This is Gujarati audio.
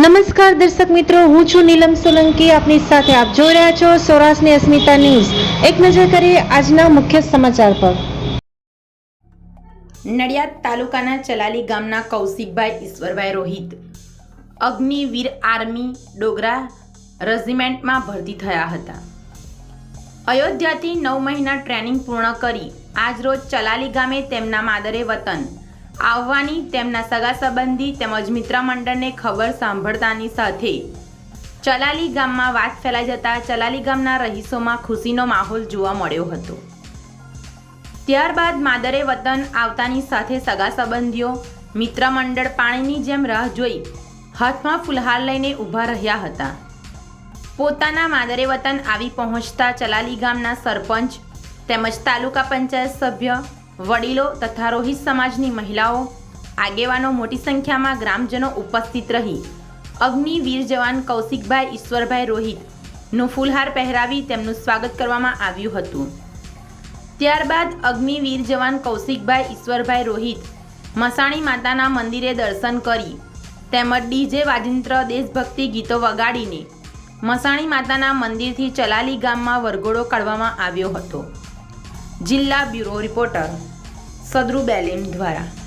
નમસ્કાર દર્શક મિત્રો, હું છું નીલમ સોલંકી. આપની સાથે આપ જોઈ રહ્યા છો સૌરાષ્ટ્રની અસ્મિતા ન્યૂઝ. એક નજર કરીએ આજના મુખ્ય સમાચાર પર. નડિયાદ તાલુકાના ચલાલી ગામના કૌશિકભાઈ ઈશ્વરભાઈ રોહિત, અગ્નિવીર આર્મી ડોગરા રેજિમેન્ટમાં ભરતી થયા હતા. અયોધ્યાથી નવ મહિના ટ્રેનિંગ પૂર્ણ કરી, આજરોજ ચલાલી ગામે તેમના માદરે વતન. આવવાની તેમના સગા સંબંધી તેમજ મિત્ર મંડળને ખબર સાંભળતાની સાથે. ચલાલી ગામમાં વાત ફેલાઈ જતા ચલાલી ગામના રહીશોમાં ખુશીનો માહોલ જોવા મળ્યો હતો. ત્યારબાદ માદરે વતન આવતાની સાથે સગા સંબંધીઓ, મિત્ર મંડળ પાણીની જેમ રાહ જોઈ હાથમાં ફુલહાર લઈને ઊભા રહ્યા હતા. પોતાના માદરે વતન આવી પહોંચતા ચલાલી ગામના સરપંચ તેમજ તાલુકા પંચાયત સભ્ય વડીલો તથા રોહિત સમાજની મહિલાઓ, આગેવાનો મોટી સંખ્યામાં ગ્રામજનો ઉપસ્થિત રહી. અગ્નિવીર જવાન કૌશિકભાઈ ઈશ્વરભાઈ રોહિતનું ફૂલહાર પહેરાવી તેમનું સ્વાગત કરવામાં આવ્યું હતું. ત્યારબાદ અગ્નિવીર જવાન કૌશિકભાઈ ઈશ્વરભાઈ રોહિત મસાણી માતાના મંદિરે દર્શન કરી. તેમજ ડીજે વાજિંત્ર દેશભક્તિ ગીતો વગાડીને મસાણી માતાના મંદિરથી ચલાલી ગામમાં વરઘોડો કાઢવામાં આવ્યો હતો. જિલ્લા બ્યુરો રિપોર્ટર સદરુ બેલીમ દ્વારા